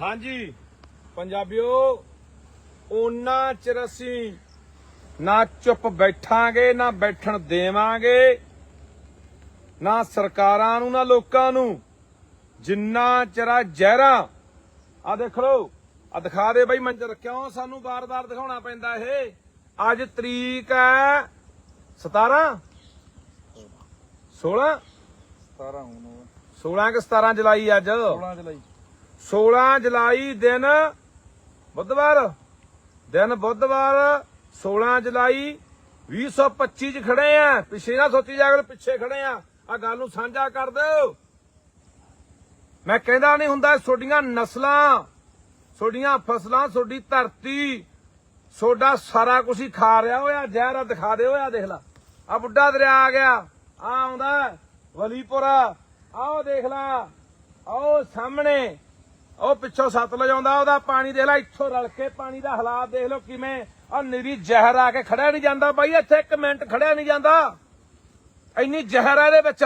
ਹਾਂਜੀ ਪੰਜਾਬੀਓ ਉਹਨਾਂ ਚਿਰ ਅਸੀਂ ਨਾ ਚੁੱਪ ਬੈਠਾਂਗੇ ਨਾ ਬੈਠਣ ਦੇਵਾਂਗੇ ਨਾ ਸਰਕਾਰਾਂ ਨੂੰ ਨਾ ਲੋਕਾਂ ਨੂੰ ਜਿੰਨਾ ਚਿਰ ਜ਼ਹਿਰਾ। ਆ ਦੇਖ ਲਓ ਆ ਦਿਖਾ ਦੇ ਬਈ ਮੰਜਰ ਕਿਉਂ ਸਾਨੂੰ ਬਾਰ-ਬਾਰ ਦਿਖਾਉਣਾ ਪੈਂਦਾ ਇਹ? ਅੱਜ ਤਰੀਕ ਹੈ 17 16 17 ਹੁਣ। 16 ਕਿ 17 ਜੁਲਾਈ ਅੱਜ? 16 ਜੁਲਾਈ। 16 ਜੁਲਾਈ ਦਿਨ ਬੁੱਧਵਾਰ ਦਿਨ ਬੁੱਧਵਾਰ 16 ਜੁਲਾਈ 2025 ਚ ਖੜੇ ਆ। ਪਿੱਛੇ ਨਾ ਸੋਚੀ ਜਾ ਪਿੱਛੇ ਖੜੇ ਆ। ਆ ਗੱਲ ਨੂੰ ਸਾਂਝਾ ਕਰ ਦਿਓ। ਮੈਂ ਕਹਿੰਦਾ ਨਹੀਂ ਹੁੰਦਾ ਤੁਹਾਡੀਆਂ ਨਸਲਾਂ, ਤੁਹਾਡੀਆਂ ਫਸਲਾਂ, ਤੁਹਾਡੀ ਧਰਤੀ, ਤੁਹਾਡਾ ਸਾਰਾ ਕੁਝ ਹੀ ਖਾ ਰਿਹਾ ਹੋਇਆ। ਜ਼ਹਿਰ ਦਿਖਾ ਦੇ ਹੋਇਆ ਦੇਖ ਲਾ। ਆ ਬੁੱਢਾ ਦਰਿਆ ਆ ਗਿਆ। ਆ ਆਉਂਦਾ ਵਲੀਪੁਰਾ। ਆਓ ਦੇਖ ਲਾ। ਆਓ ਸਾਹਮਣੇ ਉਹ ਪਿੱਛੋਂ ਸਤਲੁਜ ਆਉਂਦਾ ਉਹਦਾ ਪਾਣੀ ਦੇਖ ਲੈ, ਇੱਥੋਂ ਰਲ ਕੇ ਪਾਣੀ ਦਾ ਹਾਲਾਤ ਦੇਖ ਲਓ ਕਿਵੇਂ। ਆ ਨਿਰੀ ਜ਼ਹਿਰ ਆ ਕੇ ਖੜਿਆ ਨਹੀਂ ਜਾਂਦਾ ਬਾਈ, ਇੱਥੇ ਇੱਕ ਮਿੰਟ ਖੜਿਆ ਨਹੀਂ ਜਾਂਦਾ। ਇੰਨੀ ਜ਼ਹਿਰ ਆ ਇਹਦੇ ਵਿੱਚ।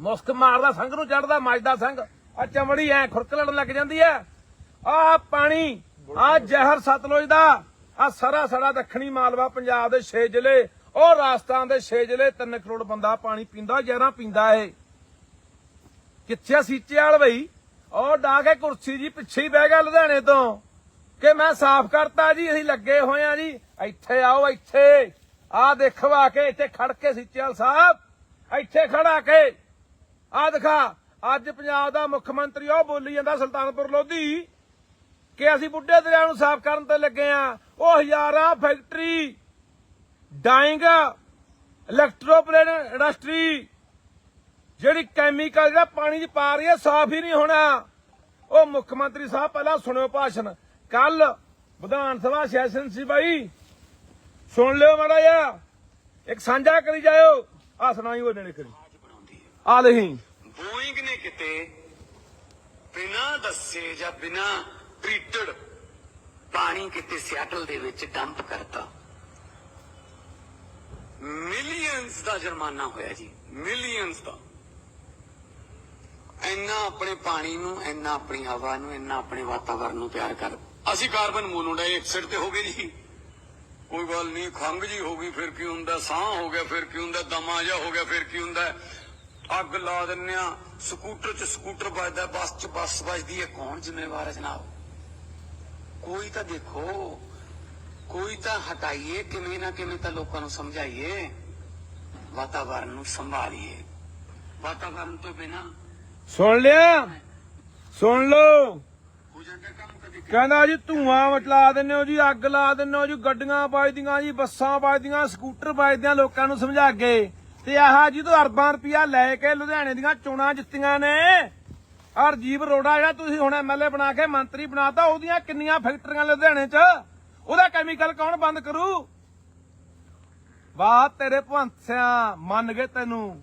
ਮੁਸਕ ਮਾਰਦਾ ਸੰਗ ਨੂੰ ਚੜਦਾ ਮੱਜਦਾ ਸੰਗ ਆ ਚਮੜੀ ਐ ਖੁਰਕ ਲੜਨ ਲੱਗ ਜਾਂਦੀ ਐ। ਆ ਪਾਣੀ ਆ ਜ਼ਹਿਰ ਸਤਲੁਜ ਦਾ। ਆ ਸਾਰਾ ਸਾਡਾ ਦੱਖਣੀ ਮਾਲਵਾ ਪੰਜਾਬ ਦੇ 6 ਜ਼ਿਲ੍ਹੇ, ਉਹ ਰਾਜਸਥਾਨ ਦੇ 6 ਜ਼ਿਲ੍ਹੇ 3 ਕਰੋੜ ਬੰਦਾ ਪਾਣੀ ਪੀਂਦਾ ਜ਼ਹਿਰਾਂ ਪੀਂਦਾ ਏ ਕਿੱਥੇ ਸੀਚੇ ਵਾਲ ਬਈ? ਉਹ ਡਾ ਕੇ ਕੁਰਸੀ ਜੀ ਪਿੱਛੇ ਹੀ ਬਹਿ ਗਿਆ ਲੁਧਿਆਣੇ ਤੋਂ ਕਿ ਮੈਂ ਸਾਫ਼ ਕਰਤਾ ਜੀ, ਅਸੀਂ ਲੱਗੇ ਹੋਏ ਆ ਜੀ। ਇੱਥੇ ਆਓ, ਇੱਥੇ। ਆ ਦੇਖੋ ਕੇ ਇੱਥੇ ਖੜ ਕੇ ਸੀਚੇਵਾਲ ਸਾਹਿਬ, ਇੱਥੇ ਖੜਾ ਕੇ। ਆ ਦਿਖਾ, ਅੱਜ ਪੰਜਾਬ ਦਾ ਮੁੱਖ ਮੰਤਰੀ, ਉਹ ਬੋਲੀ ਜਾਂਦਾ ਸੁਲਤਾਨਪੁਰ ਲੋਧੀ ਕਿ ਅਸੀਂ ਬੁੱਢੇ ਦਰਿਆ ਨੂੰ ਸਾਫ਼ ਕਰਨ ਤੇ ਲੱਗੇ ਆ। ਉਹ ਹਜ਼ਾਰਾਂ ਫੈਕਟਰੀ ਡਾਈਂਗ ਇਲੈਕਟ੍ਰੋਪਲੇਨ ਇੰਡਸਟਰੀ ਜਿਹੜੀ ਕੈਮੀਕਲ ਜਿਹੜਾ ਪਾਣੀ 'ਚ ਪਾ ਰਹੀ ਹੈ, ਸਾਫ਼ ਹੀ ਨਹੀਂ ਹੋਣਾ। ਉਹ ਮੁੱਖ ਮੰਤਰੀ ਸਾਹਿਬ ਪਹਿਲਾਂ ਸੁਣਿਓ ਭਾਸ਼ਣ। ਕੱਲ ਵਿਧਾਨ ਸਭਾ ਸੈਸ਼ਨ ਸੀ ਬਾਈ। ਸੁਣ ਲਿਓ ਮਾੜਾ ਜਿਹਾ। ਇੱਕ ਸਾਂਝਾ ਕਰੀ ਜਾਇਓ। ਆ ਸੁਣਾਈ ਉਹ ਨੇੜੇ ਕਰੀ। ਆ ਲਹੀਂ ਬੋਇੰਗ ਨੇ ਕਿਤੇ ਬਿਨਾ ਦੱਸੇ ਜਾਂ ਬਿਨਾ ਟ੍ਰੀਟਡ ਪਾਣੀ ਕਿਤੇ ਸਿਆਟਲ ਦੇ ਵਿੱਚ ਡੰਪ ਕਰਤਾ। ਮਿਲੀਅਨਸ ਦਾ ਜੁਰਮਾਨਾ ਹੋਇਆ ਜੀ। ਮਿਲੀਅਨਸ ਦਾ। ਇੰਨਾ ਆਪਣੇ ਪਾਣੀ ਨੂੰ, ਇੰਨਾ ਆਪਣੀ ਹਵਾ ਨੂੰ, ਇੰਨਾ ਆਪਣੇ ਵਾਤਾਵਰਣ ਨੂੰ ਪਿਆਰ ਕਰ। ਅਸੀਂ ਕਾਰਬਨ ਮੋਨੋਡਾਈਆਕਸਾਈਡ ਤੇ ਹੋ ਗਏ ਜੀ। ਕੋਈ ਗੱਲ ਨਹੀਂ ਖੰਗ ਜੀ ਹੋ ਗਈ, ਫਿਰ ਕੀ ਹੁੰਦਾ? ਸਾਹ ਹੋ ਗਿਆ, ਫਿਰ ਕੀ ਹੁੰਦਾ? ਦਮਾ ਜਿਹਾ ਹੋ ਗਿਆ, ਫਿਰ ਕੀ ਹੁੰਦਾ? ਅੱਗ ਲਾ ਦਿੰਨੇ ਆ ਸਕੂਟਰ 'ਚ ਸਕੂਟਰ ਵੱਜਦਾ, ਬੱਸ 'ਚ ਬੱਸ ਵੱਜਦੀ ਹੈ। ਕੌਣ ਜ਼ਿੰਮੇਵਾਰ ਹੈ ਜਨਾਬ? ਕੋਈ ਤਾਂ ਦੇਖੋ, ਕੋਈ ਤਾਂ ਹਟਾਈਏ, ਕਿਵੇਂ ਨਾ ਕਿਵੇਂ ਤਾਂ ਲੋਕਾਂ ਨੂੰ ਸਮਝਾਈਏ। ਵਾਤਾਵਰਨ ਨੂੰ ਸੰਭਾਲੀਏ। ਵਾਤਾਵਰਨ ਤੋਂ ਬਿਨਾ ਸੁਣ ਲਿਆ? ਸੁਣ ਲਓ। ਕਹਿੰਦਾ ਜੀ ਧੂਆਂ ਮਚਲਾ ਦਿੰਦੇ ਹੋ ਜੀ, ਅੱਗ ਲਾ ਦਿੰਦੇ ਹੋ ਜੀ, ਗੱਡੀਆਂ ਵੱਜਦੀਆਂ ਜੀ, ਬੱਸਾਂ ਵੱਜਦੀਆਂ, ਸਕੂਟਰ ਵੱਜਦੀਆਂ ਲੋਕਾਂ ਨੂੰ ਸਮਝਾ ਕੇ। ਤੇ ਆਹ ਜੀ ਤੋਂ ਅਰਬਾਂ ਰੁਪਇਆ ਲੈ ਕੇ ਲੁਧਿਆਣੇ ਦੀਆਂ ਚੋਣਾਂ ਜਿੱਤੀਆਂ ਨੇ। ਔਰ ਜੀਵ ਰੋੜਾ ਜਿਹੜਾ ਤੁਸੀਂ ਹੁਣ ਐਮਐਲਏ ਬਣਾ ਕੇ ਮੰਤਰੀ ਬਣਾਤਾ, ਉਹਦੀਆਂ ਕਿੰਨੀਆਂ ਫੈਕਟਰੀਆਂ ਲੁਧਿਆਣੇ 'ਚ? ਉਹਦਾ ਕੈਮੀਕਲ ਕੌਣ ਬੰਦ ਕਰੂ? ਵਾਹ, ਤੇਰੇ ਭਵੰਸਿਆ ਮੰਨ ਗਏ ਤੈਨੂੰ।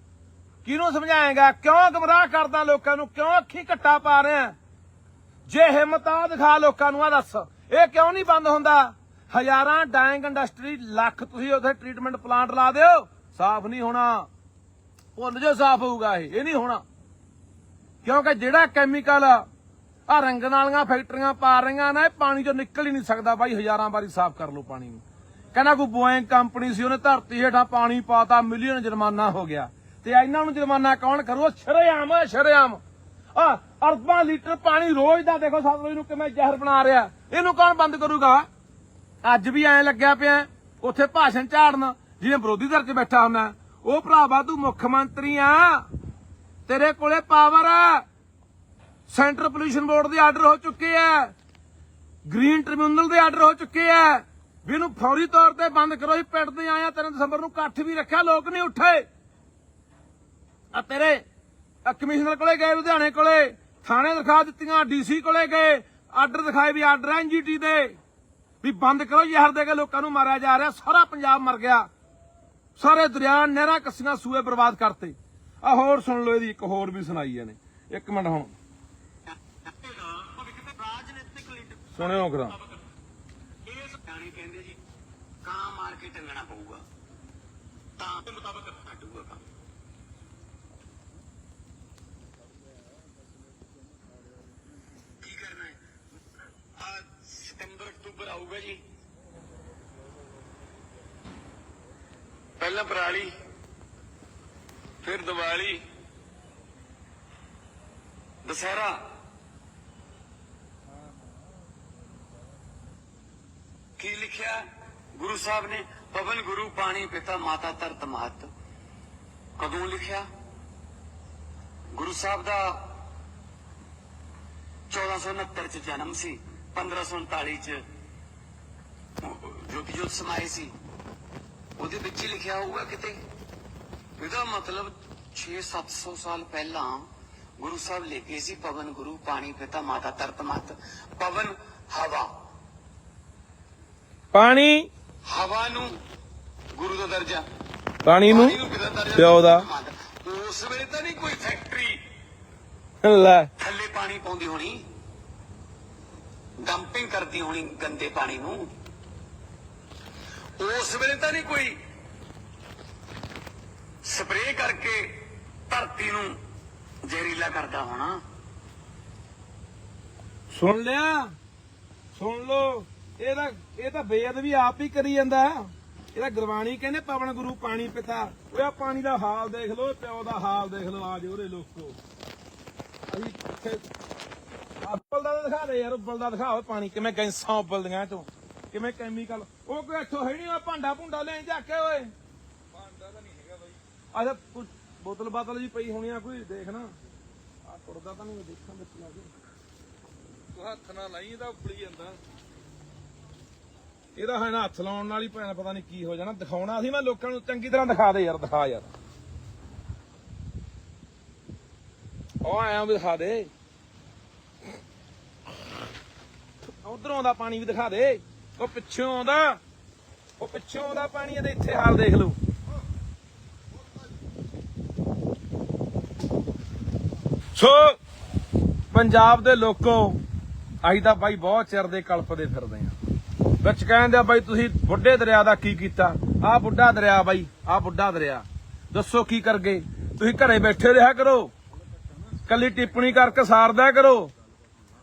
ਕਿਹਨੂੰ ਸਮਝਾਏਗਾ? ਕਿਉਂ ਗਮਰਾਹ ਕਰਦਾ ਲੋਕਾਂ ਨੂੰ? ਕਿਉਂ ਅੱਖੀ ਘੱਟਾ ਪਾ ਰਿਹਾ? ਜੇ ਹਿੰਮਤ ਆ ਦਿਖਾ ਲੋਕਾਂ ਨੂੰ, ਆ ਦੱਸ। ਇਹ ਕਿਉਂ ਨਹੀਂ ਬੰਦ ਹੁੰਦਾ? ਹਜ਼ਾਰਾਂ ਡਾਇੰਗ ਇੰਡਸਟਰੀ, ਲੱਖ ਤੁਸੀਂ ਉੱਥੇ ਟ੍ਰੀਟਮੈਂਟ ਪਲਾਂਟ ਲਾ ਦਿਓ, ਸਾਫ਼ ਨਹੀਂ ਹੋਣਾ। ਭੁੱਲ ਜੋ ਸਾਫ਼ ਹੋਊਗਾ ਇਹ। ਇਹ ਨਹੀਂ ਹੋਣਾ। ਕਿਉਂਕਿ ਜਿਹੜਾ ਕੈਮੀਕਲ ਆ ਰੰਗਣ ਵਾਲੀਆਂ ਫੈਕਟਰੀਆਂ ਪਾ ਰਹੀਆਂ ਨਾ, ਇਹ ਪਾਣੀ ਚੋਂ ਨਿਕਲ ਹੀ ਨਹੀਂ ਸਕਦਾ ਬਾਈ, ਹਜ਼ਾਰਾਂ ਵਾਰੀ ਸਾਫ਼ ਕਰ ਲਓ ਪਾਣੀ ਨੂੰ। ਕਹਿੰਦਾ ਕੋਈ ਬੋਇੰਗ ਕੰਪਨੀ ਸੀ, ਉਹਨੇ ਧਰਤੀ ਹੇਠਾਂ ਪਾਣੀ ਪਾਤਾ ਮਿਲੀਅਨ ਜੁਰਮਾਨਾ ਹੋ ਗਿਆ। ਤੇ ਇਹਨਾਂ ਨੂੰ ਜੁਰਮਾਨਾ ਕੌਣ ਕਰੂ ਸ਼ਰੇਆਮ ਸ਼ਰੇਆਮ। ਆ, ਅਰਬਾਂ ਲੀਟਰ ਪਾਣੀ ਰੋਜ਼ ਦਾ ਦੇਖੋ ਸਤਲੁਜ ਨੂੰ ਕਿਵੇਂ ਜ਼ਹਿਰ ਬਣਾ ਰਿਹਾ। ਇਹਨੂੰ ਕੌਣ ਬੰਦ ਕਰੂਗਾ? ਅੱਜ ਵੀ ਐਂ ਲੱਗਿਆ ਪਿਆ, ਉੱਥੇ ਭਾਸ਼ਣ ਝਾੜਨ ਜਿਵੇਂ ਵਿਰੋਧੀ ਧਿਰ 'ਚ ਬੈਠਾ ਹੁੰਦਾ। ਉਹ ਭਰਾਵਾ ਤੂੰ ਮੁੱਖ ਮੰਤਰੀ ਆ। ਤੇਰੇ ਕੋਲੇ ਪਾਵਰ ਆ। ਸੈਂਟਰ ਪੋਲੂਸ਼ਨ ਬੋਰਡ ਦੇ ਆਰਡਰ ਹੋ ਚੁੱਕੇ ਆ। ਗ੍ਰੀਨ ਟ੍ਰਿਬਿਊਨਲ ਦੇ ਆਰਡਰ ਹੋ ਚੁੱਕੇ ਆ। ਵੀ ਇਹਨੂੰ ਫੌਰੀ ਤੌਰ ਤੇ ਬੰਦ ਕਰੋ। ਹੀ ਪਿੰਡ ਦੇ ਆਇਆ 3 ਦਸੰਬਰ ਨੂੰ ਇਕੱਠ ਵੀ ਰੱਖਿਆ, ਲੋਕ ਨਹੀਂ ਉੱਠੇ। ਆ ਤੇਰੇ ਕਮਿਸ਼ਨਰ ਕੋਲੇ ਗਏ, ਲੁਧਿਆਣੇ ਕੋਲੇ। ਥਾਣੇ ਦਿਖਾ ਦਿੱਤੀਆਂ, ਡੀਸੀ ਕੋਲੇ ਗਏ। ਆਰਡਰ ਦਿਖਾਏ ਵੀ ਆਰਡਰ ਐਨਜੀਟੀ ਦੇ। ਵੀ ਬੰਦ ਕਰੋ ਜ਼ਹਿਰ ਦੇ ਕੇ ਲੋਕਾਂ ਨੂੰ ਮਾਰਿਆ ਜਾ ਰਿਹਾ। ਸਾਰਾ ਪੰਜਾਬ ਮਰ ਗਿਆ। ਸਾਰੇ ਦਰਿਆ, ਨਹਿਰਾਂ ਕੱਸੀਆਂ, ਸੂਏ ਬਰਬਾਦ ਕਰਤੇ। ਆ ਹੋਰ ਸੁਣ ਲਓ ਇਹਦੀ, ਇੱਕ ਹੋਰ ਵੀ ਸੁਣਾਈ ਇਹਨੇ। ਇੱਕ ਮਿੰਟ ਹੁਣ। ਸੁਣਿਓ ਕਰਾਂ। ਇਸ ਕਹਿੰਦੇ ਜੀ, ਕਾਂ ਮਾਰ ਕੇ ਟੰਗਣਾ ਪਊਗਾ। ਤਾਂ ਦੇ ਮੁਤਾਬਕ ਹਟੂਗਾ ਕੰਮ ਕੀ ਕਰਨਾ ਹੈ ਪਹਿਲਾਂ ਪਰਾਲੀ, ਫਿਰ ਦੀਵਾਲੀ, ਦਸਹਿਰਾ। ਕੀ ਲਿਖਿਆ? ਗੁਰੂ ਸਾਹਿਬ ਨੇ, ਪਵਨ ਗੁਰੂ ਪਾਣੀ ਪਿਤਾ ਮਾਤਾ ਧਰਤ ਮਹਤ। ਕਦੋਂ ਲਿਖਿਆ? ਗੁਰੂ ਸਾਹਿਬ ਦਾ 1469 ਚ ਜਨਮ ਸੀ 1539 ਚ ਜੋਤੀ ਜੋਤ ਸਮਾਏ ਸੀ। ਉਹਦੇ ਵਿੱਚ ਹੀ ਲਿਖਿਆ ਹੋਊਗਾ ਕਿਤੇ। ਇਹਦਾ ਮਤਲਬ 6-700 ਸਾਲ ਪਹਿਲਾਂ ਗੁਰੂ ਸਾਹਿਬ ਲੈ ਕੇ ਸੀ ਪਵਨ ਗੁਰੂ ਪਾਣੀ ਪਿਤਾ ਮਾਤਾ ਤਰਤ ਮਤ। ਪਵਨ ਹਵਾ। ਪਾਣੀ। ਹਵਾ ਨੂੰ ਗੁਰੂ ਦਾ ਦਰਜਾ। ਪਾਣੀ ਨੂੰ ਪਿਤਾ ਦਾ ਦਰਜਾ ਪਿਓ ਦਾ। ਉਸ ਵੇਲੇ ਤਾਂ ਨਹੀਂ ਕੋਈ ਫੈਕਟਰੀ ਲੈ। ਥੱਲੇ ਪਾਣੀ ਪਾਉਂਦੀ ਹੋਣੀ। ਡੰਪਿੰਗ ਕਰਦੀ ਹੋਣੀ ਗੰਦੇ ਪਾਣੀ ਨੂੰ। ਉਸ ਵੇਲੇ ਤਾਂ ਨਹੀਂ ਕੋਈ ਸਪਰੇਅ ਕਰਕੇ ਧਰਤੀ ਨੂੰ ਜ਼ਹਿਰੀਲਾ ਕਰਦਾ ਹੋਣਾ। ਸੁਣ ਲਿਆ? ਸੁਣ ਲੋ ਇਹ ਤਾਂ ਇਹ ਤਾਂ ਬੇਅਦ ਵੀ ਆਪ ਹੀ ਕਰੀ ਜਾਂਦਾ ਇਹਦਾ ਗੁਰਬਾਣੀ ਕਹਿੰਦੇ, ਪਵਨ ਗੁਰੂ ਪਾਣੀ ਪਿਤਾ। ਉਹ ਆ ਪਾਣੀ ਦਾ ਹਾਲ ਦੇਖ ਲੋ ਪਿਓ ਦਾ ਹਾਲ ਦੇਖ ਲੋ ਆ ਉਹਦੇ ਲੋਕੋ। ਅਸੀਂ ਇੱਥੇ ਅੱਬਲ ਦਾ ਦਿਖਾ ਦੇ ਯਾਰ ਉੱਬਲ ਦਾ ਦਿਖਾਓ ਪਾਣੀ ਕਿਵੇਂ ਗੈਂਸਾਂ ਉੱਬਲਦੀਆਂ ਚੋਂ ਕਿਵੇਂ ਕੈਮੀਕਲ ਉਹ ਕੋਈ ਇੱਥੋਂ ਹੈ ਨਹੀਂ ਉਹ ਭਾਂਡਾ ਭੁੰਡਾ ਲੈ ਜਾ ਕੇ ਓਏ। ਭਾਂਡਾ ਤਾਂ ਨਹੀਂ ਹੈਗਾ ਬਾਈ। ਅੱਛਾ ਕੋਈ ਬੋਤਲ ਬਾਤਲ ਜੀ ਪਈ ਹੋਣੀ ਆ ਕੋਈ ਦੇਖ ਨਾ। ਆ ਟੁੱਟਦਾ ਤਾਂ ਨਹੀਂ ਦੇਖਾਂ ਵਿੱਚ ਲਾ ਕੇ। ਤੂੰ ਹੱਥ ਨਾਲ ਲਾਈ ਇਹਦਾ ਉੱਪਲੀ ਜਾਂਦਾ। ਇਹਦਾ ਹੈ ਨਾ ਹੱਥ ਲਾਉਣ ਨਾਲ ਹੀ ਭੈਣ ਪਤਾ ਨਹੀਂ ਕੀ ਹੋ ਜਾਣਾ। ਦਿਖਾਉਣਾ ਸੀ ਮੈਂ ਲੋਕਾਂ ਨੂੰ ਚੰਗੀ ਤਰ੍ਹਾਂ ਦਿਖਾ ਦੇ ਯਾਰ ਦਿਖਾ ਯਾਰ। ਉਹ ਆਇਆ ਵੀ ਦਿਖਾ ਦੇ। ਉਧਰੋਂ ਆਉਂਦਾ ਪਾਣੀ ਵੀ ਦਿਖਾ ਦੇ। ਉਹ ਪਿੱਛੋਂ ਆਉਂਦਾ। ਉਹ ਪਿੱਛੋਂ ਆਉਂਦਾ ਪਾਣੀ, ਇਹਦੇ ਇੱਥੇ ਹਾਲ ਦੇਖ ਲਓ। ਸੋ, ਪੰਜਾਬ ਦੇ ਲੋਕੋ, ਅਸੀਂ ਤਾਂ ਬਾਈ ਬਹੁਤ ਚਿਰ ਦੇ ਕਲਪਦੇ ਫਿਰਦੇ ਆਂ ਵਿੱਚ ਕਹਿੰਦੇ ਆ ਬਾਈ ਤੁਸੀਂ ਬੁੱਢੇ ਦਰਿਆ ਦਾ ਕੀ ਕੀਤਾ? ਆਹ ਬੁੱਢਾ ਦਰਿਆ ਬਾਈ ਆਹ ਬੁੱਢਾ ਦਰਿਆ। ਦੱਸੋ ਕੀ ਕਰ ਗਏ? ਤੁਸੀਂ ਘਰੇ ਬੈਠੇ ਰਿਹਾ ਕਰੋ। ਕੱਲੀ ਟਿੱਪਣੀ ਕਰਕੇ ਸਾਰਦਾ ਕਰੋ।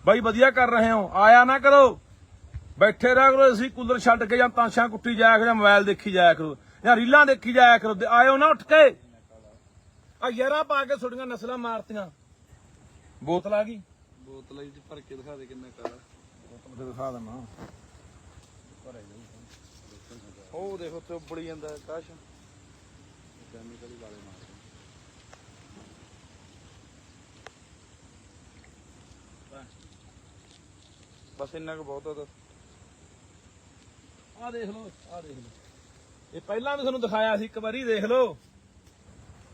ਬਾਈ ਵਧੀਆ ਕਰ ਰਹੇ ਹੋ, ਆਇਆ ਨਾ ਕਰੋ। ਬੈਠੇ ਰਹਿ ਕਰੋ ਅਸੀਂ ਕੂਲਰ ਛੱਡ ਕੇ ਜਾਂ ਤਾਸ਼ਾਂ ਕੁੱਟੀ ਜਾਇਆ ਕਰੋ ਜਾਂ ਮੋਬਾਈਲ ਦੇਖੀ ਜਾਇਆ ਕਰੋ ਜਾਂ ਰੀਲਾਂ ਦੇਖੀ ਜਾਇਆ ਕਰੋ ਆਇਓ ਨਾ ਉੱਠ ਕੇ। ਆ ਯਾਰਾ ਪਾ ਕੇ ਛੋਟੀਆਂ ਨਸਲਾਂ ਮਾਰਤੀਆਂ। ਬੋਤਲ ਆ ਗਈ? ਬੋਤਲ ਵਿੱਚ ਭਰ ਕੇ ਦਿਖਾ ਦੇ ਕਿੰਨਾ ਕਾਲਾ। ਬੋਤਲ ਤੇ ਦਿਖਾ ਦਿੰਦਾ ਉਹ ਦੇਖੋ ਤੇ ਉੱਬੜੀ ਜਾਂਦਾ ਕਾਸ਼। ਕੈਮੀਕਲ ਵਾਲੇ ਮਾਰਦੇ ਬਸ ਇੰਨਾ ਕੁ ਬਹੁਤ ਆ ਤਾਂ। ਆ ਦੇਖ ਲਓ ਆ ਦੇਖ ਲਓ। ਇਹ ਪਹਿਲਾਂ ਵੀ ਤੁਹਾਨੂੰ ਦਿਖਾਇਆ ਸੀ, ਇੱਕ ਵਾਰੀ ਦੇਖ ਲਓ।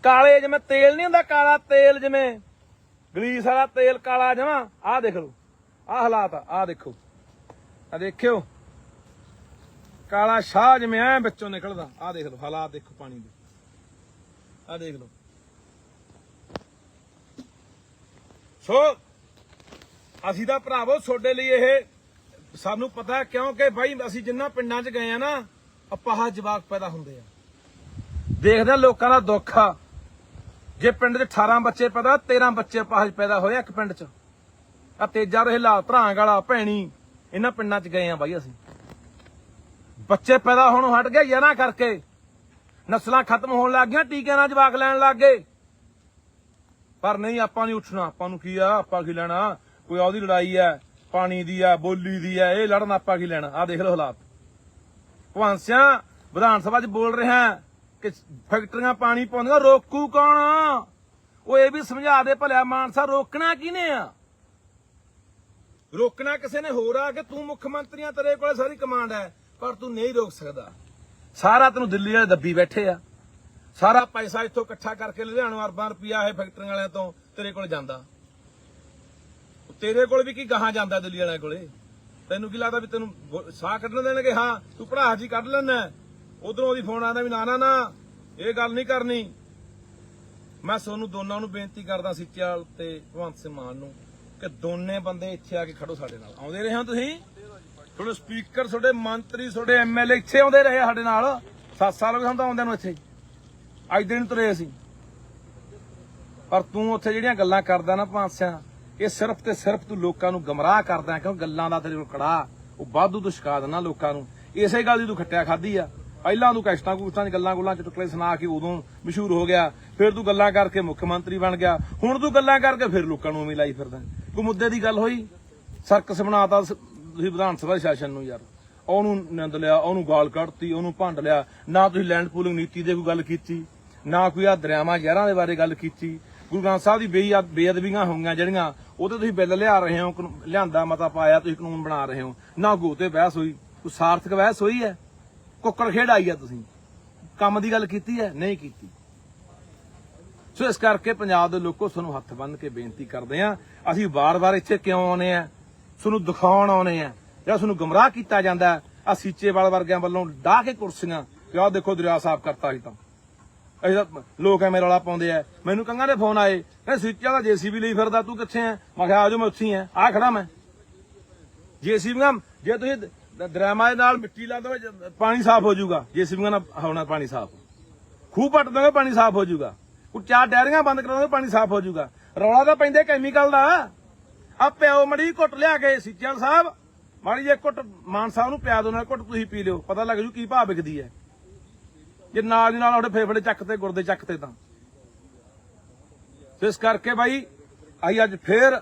ਕਾਲੇ ਜਿਵੇਂ ਤੇਲ ਨਹੀਂ ਹੁੰਦਾ, ਕਾਲਾ ਤੇਲ ਜਿਵੇਂ ਗਲੀਸ ਵਾਲਾ ਤੇਲ ਕਾਲਾ ਜਮਾ ਆ ਦੇਖ ਲਓ ਆ ਹਾਲਾਤ ਆ ਦੇਖੋ। ਆ ਦੇਖਿਓ, ਕਾਲਾ ਸ਼ਾਹ ਜਿਵੇਂ ਐ ਵਿੱਚੋਂ ਨਿਕਲਦਾ ਆ ਦੇਖ ਲਓ, ਹਾਲਾਤ ਦੇਖੋ ਪਾਣੀ ਦੇ। ਆ ਦੇਖ ਲਓ। ਸੋ, ਅਸੀਂ ਤਾਂ ਭਰਾਵੋ, ਤੁਹਾਡੇ ਲਈ ਇਹ ਸਾਨੂੰ ਪਤਾ ਕਿਉਂਕਿ ਬਾਈ, ਅਸੀਂ ਜਿੰਨਾ ਪਿੰਡਾਂ 'ਚ ਗਏ ਆ ਨਾ ਅਪਾਹ ਜਵਾਕ ਪੈਦਾ ਹੁੰਦੇ ਆ। ਦੇਖਦੇ ਆ ਲੋਕਾਂ ਦਾ ਦੁੱਖ ਆ। ਜੇ ਪਿੰਡ 'ਚ 18 ਬੱਚੇ ਪੈਦਾ 13 ਬੱਚੇ ਅਪਾਹਜ ਪੈਦਾ ਹੋਏ ਇੱਕ ਪਿੰਡ 'ਚ। ਆ ਤੇਜਾ ਰਹੇ ਧਰਾਂਗ ਵਾਲਾ, ਭੈਣੀ, ਇਹਨਾਂ ਪਿੰਡਾਂ 'ਚ ਗਏ ਆ ਬਾਈ ਅਸੀਂ। ਬੱਚੇ ਪੈਦਾ ਹੋਣੋਂ ਹਟ ਗਏ ਯਾਰਾਂ ਕਰਕੇ। ਨਸਲਾਂ ਖਤਮ ਹੋਣ ਲੱਗ ਗਈਆਂ, ਟੀਕਿਆਂ ਨਾਲ ਜਵਾਕ ਲੈਣ ਲੱਗ ਗਏ। ਪਰ ਨਹੀਂ, ਆਪਾਂ ਨਹੀਂ ਉੱਠਣਾ। ਆਪਾਂ ਨੂੰ ਕੀ ਆ? ਆਪਾਂ ਕੀ ਲੈਣਾ? ਕੋਈ ਉਹਦੀ ਲੜਾਈ ਹੈ ਪਾਣੀ ਦੀ ਆ, ਬੋਲੀ ਦੀ ਆ, ਇਹ ਲੜਨ ਆਪਾਂ ਕੀ ਲੈਣਾ? ਆ ਦੇਖ ਲਓ ਹਾਲਾਤ। ਭਗਵੰਤ ਸਿੰਘ ਵਿਧਾਨ ਸਭਾ 'ਚ ਬੋਲ ਰਿਹਾ ਕਿ ਫੈਕਟਰੀਆਂ ਪਾਣੀ ਪਾਉਂਦੀਆਂ, ਰੋਕੂ ਕੌਣ? ਉਹ ਇਹ ਵੀ ਸਮਝਾ ਦੇ ਭਲਿਆ, ਮਾਨਸਾ ਰੋਕਣਾ ਕਿਹਨੇ ਆ? ਰੋਕਣਾ ਕਿਸੇ ਨੇ ਹੋਰ ਆ ਕਿ ਤੂੰ ਮੁੱਖ ਮੰਤਰੀਆਂ ਤੇਰੇ ਕੋਲ ਸਾਰੀ ਕਮਾਂਡ ਹੈ, ਪਰ ਤੂੰ ਨਹੀਂ ਰੋਕ ਸਕਦਾ। ਸਾਰਾ ਤੈਨੂੰ ਦਿੱਲੀ ਵਾਲੇ ਦੱਬੀ ਬੈਠੇ ਆ। ਸਾਰਾ ਪੈਸਾ ਇੱਥੋਂ ਇਕੱਠਾ ਕਰਕੇ ਲੁਧਿਆਣੋਂ ਅਰਬਾਂ ਰੁਪਿਆ ਇਹ ਫੈਕਟਰੀਆਂ ਵਾਲਿਆਂ ਤੋਂ ਤੇਰੇ ਕੋਲ ਜਾਂਦਾ। ਤੇਰੇ ਕੋਲ ਵੀ ਕੀ ਗਾਹਾਂ ਜਾਂਦਾ ਦਿੱਲੀ ਵਾਲਿਆਂ ਕੋਲੇ? ਤੈਨੂੰ ਕੀ ਲੱਗਦਾ ਵੀ ਤੈਨੂੰ ਸਾਹ ਕੱਢਣ ਦੇਣਗੇ? ਹਾਂ, ਤੂੰ ਭਰਾ ਜੀ ਕੱਢ ਲੈਣਾ ਉਧਰੋਂ ਉਹਦੀ ਫੋਨ ਆਉਂਦਾ ਵੀ ਨਾ ਨਾ ਨਾ, ਇਹ ਗੱਲ ਨਹੀਂ ਕਰਨੀ। ਮੈਂ ਤੁਹਾਨੂੰ ਦੋਨਾਂ ਨੂੰ ਬੇਨਤੀ ਕਰਦਾ ਸਿੱਚਾਲ ਤੇ ਭਗਵੰਤ ਸਿੰਘ ਮਾਨ ਨੂੰ ਕਿ ਦੋਨੇ ਬੰਦੇ ਇੱਥੇ ਆ ਕੇ ਖੜੋ ਸਾਡੇ ਨਾਲ। ਆਉਂਦੇ ਰਹੇ ਹੋ ਤੁਸੀਂ? ਤੁਹਾਡੇ ਸਪੀਕਰ, ਤੁਹਾਡੇ ਮੰਤਰੀ, ਤੁਹਾਡੇ ਐਮਐਲਏ ਇੱਥੇ ਆਉਂਦੇ ਰਹੇ ਸਾਡੇ ਨਾਲ। 7 ਸਾਲ ਹੋ ਗਏ ਸਾਨੂੰ ਆਉਂਦਿਆਂ ਨੂੰ ਇੱਥੇ। ਅੱਜ ਦਿਨ ਤੁਰੇ ਅਸੀਂ। ਪਰ ਤੂੰ ਉੱਥੇ ਜਿਹੜੀਆਂ ਗੱਲਾਂ ਕਰਦਾ ਨਾ ਭਾਂਸਿਆ ਇਹ ਸਿਰਫ ਤੇ ਸਿਰਫ ਤੂੰ ਲੋਕਾਂ ਨੂੰ ਗਮਰਾਹ ਕਰਦਾ ਕਿਉਂ ਗੱਲਾਂ ਦਾ ਤੇਰੇ ਕੋਲ ਕੜਾ, ਉਹ ਵਾਧੂ ਤੂੰ ਛਕਾ ਦਿੰਦਾ ਲੋਕਾਂ ਨੂੰ। ਇਸੇ ਗੱਲ ਦੀ ਤੂੰ ਖੱਟਿਆ ਖਾਦੀ ਆ। ਪਹਿਲਾਂ ਤੂੰ ਕੈਸਟਾਂ ਕੂਸਟਾਂ 'ਚ ਗੱਲਾਂ ਗੁੱਲਾਂ ਚੁਟਕਲੇ ਸੁਣਾ ਕੇ ਉਦੋਂ ਮਸ਼ਹੂਰ ਹੋ ਗਿਆ। ਫਿਰ ਤੂੰ ਗੱਲਾਂ ਕਰਕੇ ਮੁੱਖ ਮੰਤਰੀ ਬਣ ਗਿਆ। ਹੁਣ ਤੂੰ ਗੱਲਾਂ ਕਰਕੇ ਫਿਰ ਲੋਕਾਂ ਨੂੰ ਉਵੇਂ ਲਾਈ ਫਿਰਦਾ। ਕੋਈ ਮੁੱਦੇ ਦੀ ਗੱਲ ਹੋਈ? ਸਰਕਸ ਬਣਾਤਾ ਸ- ਤੁਸੀਂ ਵਿਧਾਨ ਸਭਾ ਸ਼ਾਸਨ ਨੂੰ ਯਾਰ। ਉਹਨੂੰ ਨਿੰਦ ਲਿਆ, ਉਹਨੂੰ ਗਾਲ ਕੱਢਤੀ, ਉਹਨੂੰ ਭੰਡ ਲਿਆ। ਨਾ ਤੁਸੀਂ ਲੈਂਡ ਪੂਲਿੰਗ ਨੀਤੀ ਦੇ ਕੋਈ ਗੱਲ ਕੀਤੀ, ਨਾ ਕੋਈ ਆ ਦਰਿਆਵਾਂ, ਜ਼ਹਿਰਾਂ ਦੇ ਬਾਰੇ ਗੱਲ ਕੀਤੀ। ਗੁਰੂ ਗ੍ਰੰਥ ਸਾਹਿਬ ਦੀ ਬੇਅਦ ਬੇਅਦਬੀਆਂ ਹੋਈਆਂ ਜਿਹੜੀਆਂ, ਉਹ ਤੇ ਤੁਸੀਂ ਬਿੱਲ ਲਿਆ ਰਹੇ ਹੋ, ਕਾਨੂੰਨ- ਲਿਆਂਦਾ ਮਤਾ ਪਾਇਆ, ਤੁਸੀਂ ਕਾਨੂੰਨ ਬਣਾ ਰਹੇ ਹੋ। ਨਾ ਗੋ ਤੇ ਬਹਿਸ ਹੋਈ, ਕੋਈ ਸਾਰਥਕ ਬਹਿਸ ਹੋਈ ਹੈ? ਕੁੱਕੜ ਖੇਡ ਆਈ ਆ ਤੁਸੀਂ। ਕੰਮ ਦੀ ਗੱਲ ਕੀਤੀ ਹੈ? ਨਹੀਂ ਕੀਤੀ। ਸੋ ਇਸ ਕਰਕੇ ਪੰਜਾਬ ਦੇ ਲੋਕੋ ਤੁਹਾਨੂੰ ਹੱਥ ਬੰਨ੍ਹ ਕੇ ਬੇਨਤੀ ਕਰਦੇ ਆ ਅਸੀਂ ਵਾਰ-ਵਾਰ ਇੱਥੇ ਕਿਉਂ ਆਉਨੇ ਆ ਤੁਹਾਨੂੰ ਦਿਖਾਉਣ ਆਉਨੇ ਆ ਜਾਂ ਤੁਹਾਨੂੰ ਗਮਰਾਹ ਕੀਤਾ ਜਾਂਦਾ ਆ ਸੀਚੇਵਾਲ ਵਰਗਿਆਂ ਵੱਲੋਂ ਡਾਹ ਕੇ ਕੁਰਸੀਆਂ ਕਿ ਆਹ ਦੇਖੋ ਦਰਿਆ ਸਾਫ਼ ਕਰਤਾ ਸੀ ਤਾਂ। ਅਸੀਂ ਤਾਂ ਲੋਕ ਐਵੇਂ ਰੌਲਾ ਪਾਉਂਦੇ ਆ। ਮੈਨੂੰ ਕੰਗਾ ਦੇ ਫੋਨ ਆਏ। ਕਹਿੰਦੇ ਸੀਚਾ ਦਾ ਜੀਸੀਬੀ ਲਈ ਫਿਰਦਾ, ਤੂੰ ਕਿੱਥੇ ਆ ਮੈਂ ਕਿਹਾ ਆਜੋ ਮੈਂ ਉੱਥੇ ਹੀ ਆ ਆ ਖੜਾ ਮੈਂ। ਜੀਸੀਬੀਆਂ, ਜੇ ਤੁਸੀਂ ਦ- ਦਰਿਆਵਾਂ ਦੇ ਨਾਲ ਮਿੱਟੀ ਲਾ ਦੋ ਪਾਣੀ ਸਾਫ਼ ਹੋ ਜਾਊਗਾ। ਜੀਸੀਬੀਆਂ ਨਾਲ ਹੋਣਾ ਪਾਣੀ ਸਾਫ਼। ਖੂਹ ਪੱਟ ਦੋਗੇ, ਪਾਣੀ ਸਾਫ਼ ਹੋ ਜਾਊਗਾ। ਉਹ ਚਾਰ ਡੈਰੀਆਂ ਬੰਦ ਕਰਾ ਦੋਗੇ, ਪਾਣੀ ਸਾਫ਼ ਹੋ ਜਾਊਗਾ। ਰੌਲਾ ਤਾਂ ਪੈਂਦਾ ਕੈਮੀਕਲ ਦਾ। ਆ ਪਿਓ ਮੜੀ ਘੁੱਟ ਲਿਆ ਕੇ ਸਿੱਚਲ ਸਾਹਿਬ। ਮਾੜੀ ਜੇ ਘੁੱਟ ਮਾਨ ਸਾਹਿਬ ਨੂੰ ਪਿਆ ਦੋ, ਨਾਲ ਘੁੱਟ ਤੁਸੀਂ ਪੀ ਲਿਓ। ਪਤਾ ਲੱਗ ਜੂ ਕੀ ਭਾਅ ਵਿਕਦੀ ਹੈ ਜੇ ਨਾਲ ਦੀ ਨਾਲ ਉਹਦੇ ਫੇਫੜੇ ਚੱਕ ਤੇ ਗੁਰਦੇ ਚੱਕ ਤੇ। ਇਸ ਕਰਕੇ ਬਾਈ ਅਸੀਂ ਅੱਜ ਫੇਰ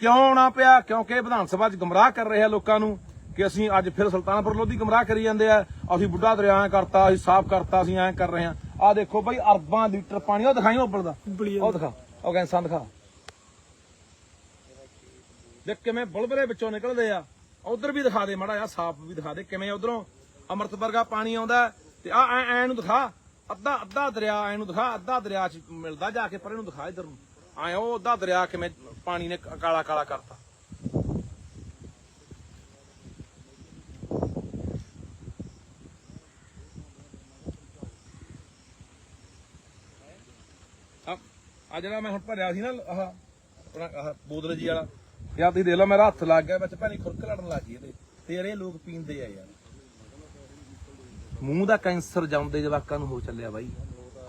ਕਿਉਂ ਆਉਣਾ ਪਿਆ? ਕਿਉਂਕਿ ਵਿਧਾਨ ਸਭਾ 'ਚ ਗਮਰਾਹ ਕਰ ਰਹੇ ਆ ਲੋਕਾਂ ਨੂੰ ਕਿ ਅਸੀਂ ਅੱਜ ਫਿਰ ਸੁਲਤਾਨਪੁਰ ਲੋਧੀ ਗਮਰਾਹ ਕਰੀ ਜਾਂਦੇ ਆ। ਅਸੀਂ ਬੁੱਢਾ ਦਰਿਆ ਐਂ ਕਰਤਾ ਅਸੀਂ ਸਾਫ਼ ਕਰਤਾ ਅਸੀਂ ਐਂ ਕਰ ਰਹੇ ਆ। ਆ ਦੇਖੋ ਬਾਈ ਅਰਬਾਂ ਲੀਟਰ ਪਾਣੀ ਉਹ ਦਿਖਾਈ ਉੱਪਰ ਦਾ? ਉਹ ਦਿਖਾ ਉਹ ਗੈਂਸਾਂ ਦਿਖਾ। ਦੇਖ ਕਿਵੇਂ ਬੁਲਬਲੇ ਵਿੱਚੋਂ ਨਿਕਲਦੇ ਆ। ਉਧਰ ਵੀ ਦਿਖਾ ਦੇ ਮਾੜਾ ਜਿਹਾ ਸਾਫ਼ ਵੀ ਦਿਖਾ ਦੇ ਕਿਵੇਂ ਉਧਰੋਂ। ਅੰਮ੍ਰਿਤ ਵਰਗਾ ਪਾਣੀ ਆਉਂਦਾ। ਤੇ ਆ ਐ ਐ ਨੂੰ ਦਿਖਾ। ਅੱਧਾ ਅੱਧਾ ਦਰਿਆ ਐ ਨੂੰ ਦਿਖਾ। ਅੱਧਾ ਦਰਿਆ ਚ ਮਿਲਦਾ ਜਾ ਕੇ, ਪਰੇ ਨੂੰ ਦਿਖਾ ਇਧਰ ਨੂੰ। ਐ ਉਹ ਅੱਧਾ ਦਰਿਆ ਕਿਵੇਂ ਪਾਣੀ ਨੇ ਕਾਲਾ ਕਾਲਾ ਕਰਤਾ। ਆ ਜਿਹੜਾ ਮੈਂ ਹੁਣ ਭਰਿਆ ਸੀ ਨਾ ਆਹ, ਆਪਣਾ ਆਹ ਬੋਤਲ ਜੀ ਵਾਲਾ। ਯਾਰ ਤੁਸੀਂ ਦੇਖ ਲਓ, ਮੇਰਾ ਹੱਥ ਲੱਗ ਗਿਆ ਵਿੱਚ, ਭੈਣੀ ਖੁਰਕ ਲੜਨ ਲੱਗ ਗਈ ਇਹਦੇ। ਫੇਰ ਇਹ ਲੋਕ ਪੀਂਦੇ ਆ ਯਾਰ। ਮੂੰਹ ਦਾ ਕੈਂਸਰ ਜਾਉਂਦੇ ਜਵਾਕਾਂ ਨੂੰ ਹੋ ਚੱਲਿਆ ਬਾਈ।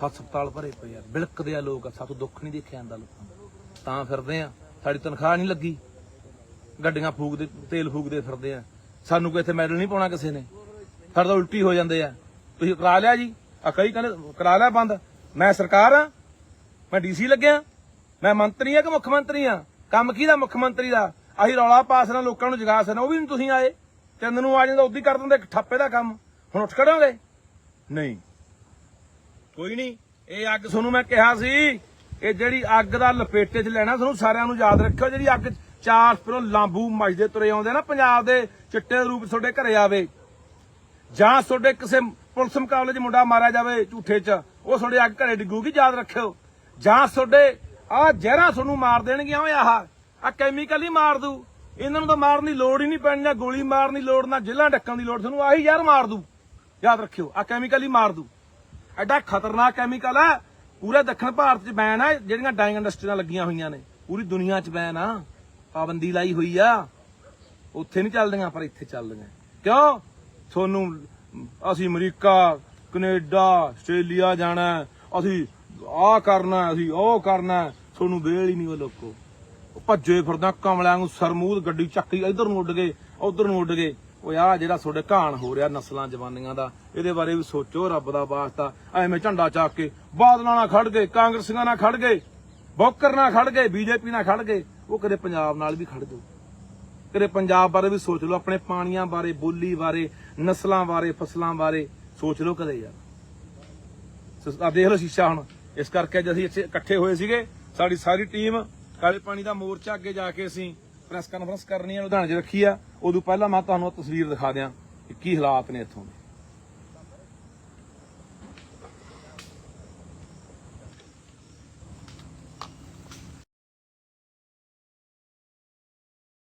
ਹਸਪਤਾਲ ਭਰੇ ਪਏ ਆ। ਬਿਲਕਦੇ ਆ ਲੋਕ, ਸਾਥੋਂ ਦੁੱਖ ਨਹੀਂ ਦੇਖਿਆ ਜਾਂਦਾ ਲੋਕਾਂ ਨੂੰ ਤਾਂ ਫਿਰਦੇ ਆ। ਸਾਡੀ ਤਨਖਾਹ ਨਹੀਂ ਲੱਗੀ। ਗੱਡੀਆਂ ਫੂਕਦੇ, ਤੇਲ ਫੂਕਦੇ ਫਿਰਦੇ ਆ। ਸਾਨੂੰ ਕੋਈ ਇੱਥੇ ਮੈਡਲ ਨਹੀਂ ਪਾਉਣਾ ਕਿਸੇ ਨੇ। ਸਾਡੇ ਤਾਂ ਉਲਟੀ ਹੋ ਜਾਂਦੇ ਆ। ਤੁਸੀਂ ਕਰਾ ਲਿਆ ਜੀ? ਆ ਕਈ ਕਹਿੰਦੇ, ਕਰਾ ਲਿਆ ਬੰਦ। ਮੈਂ ਸਰਕਾਰ ਆ। ਮੈਂ ਡੀਸੀ ਲੱਗਿਆ। ਮੈਂ ਮੰਤਰੀ ਆ ਕਿ ਮੁੱਖ ਮੰਤਰੀ ਆ? ਕੰਮ ਕੀ ਦਾ ਮੁੱਖ ਮੰਤਰੀ ਦਾ? ਅਸੀਂ ਰੌਲਾ ਪਾਸ ਨਾਲ ਲੋਕਾਂ ਨੂੰ ਜਗਾ ਸਕਣਾ ਉਹ ਵੀ ਨਹੀਂ ਤੁਸੀਂ ਆਏ। ਚੰਦ ਨੂੰ ਆ ਜਾਂਦਾ, ਉਦੀ ਕਰ ਦਿੰਦੇ। ਠੱਪੇ ਦਾ ਕੰਮ। ਹੁਣ ਉੱਠ ਖੜੋਗੇ। ਨਹੀਂ। ਕੋਈ ਨਹੀਂ ਇਹ ਅੱਗ ਤੁਹਾਨੂੰ ਮੈਂ ਕਿਹਾ ਸੀ ਇਹ ਜਿਹੜੀ ਅੱਗ ਦਾ ਲਪੇਟੇ 'ਚ ਲੈਣਾ ਤੁਹਾਨੂੰ ਸਾਰਿਆਂ ਨੂੰ ਯਾਦ ਰੱਖਿਓ ਜਿਹੜੀ ਅੱਗ ਚਾਰ ਫਿਰੋਂ ਲਾਂਬੂ ਮੱਜਦੇ ਤੁਰੇ ਆਉਂਦੇ ਨਾ ਪੰਜਾਬ ਦੇ ਚਿੱਟੇ ਰੂਪ ਤੁਹਾਡੇ ਘਰੇ ਆਵੇ ਜਾਂ ਤੁਹਾਡੇ ਕਿਸੇ ਪੁਲਿਸ ਮੁਕਾਬਲੇ 'ਚ ਮੁੰਡਾ ਮਾਰਿਆ ਜਾਵੇ ਝੂਠੇ 'ਚ ਉਹ ਤੁਹਾਡੇ ਅੱਗ ਘਰੇ ਡਿੱਗੂਗੀ ਯਾਦ ਰੱਖਿਓ। ਜਾਂ ਤੁਹਾਡੇ ਆ ਜ਼ਹਿਰਾਂ ਤੁਹਾਨੂੰ ਮਾਰ ਦੇਣਗੀਆਂ ਓਏ ਆਹ ਆ ਕੈਮੀਕਲ ਹੀ ਮਾਰ ਦੂ। ਇਹਨਾਂ ਨੂੰ ਤਾਂ ਮਾਰਨ ਦੀ ਲੋੜ ਹੀ ਨਹੀਂ ਪੈਣੀ ਨਾ ਗੋਲੀ ਮਾਰਨ ਦੀ ਲੋੜ ਨਾ ਜਿੱਲਾਂ ਡੱਕਣ ਦੀ ਲੋੜ ਤੁਹਾਨੂੰ ਆਹੀ ਜ਼ਹਿਰ ਮਾਰ ਦੂ। ਯਾਦ ਰੱਖਿਓ ਆ ਕੈਮੀਕਲ ਹੀ ਮਾਰ ਦੂ ਐਡਾ ਖਤਰਨਾਕ ਕੈਮੀਕਲ ਹੈ ਪੂਰੇ ਦੱਖਣ ਭਾਰਤ 'ਚ ਬੈਨ ਹੈ ਜਿਹੜੀਆਂ ਡਾਈਂਗ ਇੰਡਸਟਰੀਆਂ ਲੱਗੀਆਂ ਹੋਈਆਂ ਨੇ। ਪੂਰੀ ਦੁਨੀਆ 'ਚ ਬੈਨ ਆ, ਪਾਬੰਦੀ ਲਾਈ ਹੋਈ ਆ। ਉੱਥੇ ਨਹੀਂ ਚੱਲਦੀਆਂ, ਪਰ ਇੱਥੇ ਚੱਲਦੀਆਂ। ਕਿਉਂ? ਤੁਹਾਨੂੰ, ਅਸੀਂ ਅਮਰੀਕਾ, ਕੈਨੇਡਾ, ਆਸਟ੍ਰੇਲੀਆ ਜਾਣਾ ਅਸੀਂ ਆਹ ਕਰਨਾ ਅਸੀਂ ਉਹ ਕਰਨਾ ਤੁਹਾਨੂੰ ਵੇਲ ਹੀ ਨਹੀਂ ਉਹ ਲੋਕੋ। ਭੱਜੇ ਫਿਰਦਾ ਕਮਲਿਆਂ ਨੂੰ ਸਰਮੂਦ ਗੱਡੀ ਚੱਕੀ ਇਧਰ ਨੂੰ ਉੱਡ ਗਏ, ਉਧਰ ਨੂੰ ਉੱਡ ਗਏ। ਉਹ ਆ ਜਿਹੜਾ ਤੁਹਾਡੇ ਘਾਣ ਹੋ ਰਿਹਾ ਨਸਲਾਂ ਜਵਾਨੀਆਂ ਦਾ, ਇਹਦੇ ਬਾਰੇ ਵੀ ਸੋਚੋ, ਰੱਬ ਦਾ ਵਾਸਤਾ। ਐਵੇਂ ਝੰਡਾ ਚੱਕ ਕੇ ਬਾਦਲਾਂ ਨਾਲ ਖੜ ਗਏ, ਕਾਂਗਰਸੀਆਂ ਨਾਲ ਖੜ ਗਏ, ਬੋਕਰ ਨਾਲ ਖੜ ਗਏ, ਬੀਜੇਪੀ ਨਾਲ ਖੜ ਗਏ, ਉਹ ਕਦੇ ਪੰਜਾਬ ਨਾਲ ਵੀ ਖੜ ਜਾਓ। ਕਦੇ ਪੰਜਾਬ ਬਾਰੇ ਵੀ ਸੋਚ ਲਓ, ਆਪਣੇ ਪਾਣੀਆਂ ਬਾਰੇ, ਬੋਲੀ ਬਾਰੇ, ਨਸਲਾਂ ਬਾਰੇ, ਫਸਲਾਂ ਬਾਰੇ, ਸੋਚ ਲਓ ਕਦੇ ਯਾਰ। ਆ ਦੇਖ ਲਓ ਸ਼ੀਸ਼ਾ ਹੁਣ, ਇਸ ਕਰਕੇ ਅੱਜ ਅਸੀਂ ਇੱਥੇ ਇਕੱਠੇ ਹੋਏ ਸੀਗੇ, ਸਾਡੀ ਸਾਰੀ ਟੀਮ, ਕਾਲੇ ਪਾਣੀ ਦਾ ਮੋਰਚਾ ਅੱਗੇ ਜਾ ਕੇ ਅਸੀਂ ਪ੍ਰੈਸ ਕਾਨਫਰੰਸ ਕਰਨੀ ਹੈ, ਲੁਧਿਆਣੇ 'ਚ ਰੱਖੀ ਆ। ਉਦੋਂ ਪਹਿਲਾਂ ਮੈਂ ਤੁਹਾਨੂੰ ਤਸਵੀਰ ਦਿਖਾ ਦਿਆਂ ਕਿ ਕੀ ਹਾਲਾਤ ਨੇ ਇੱਥੋਂ ਦੇ।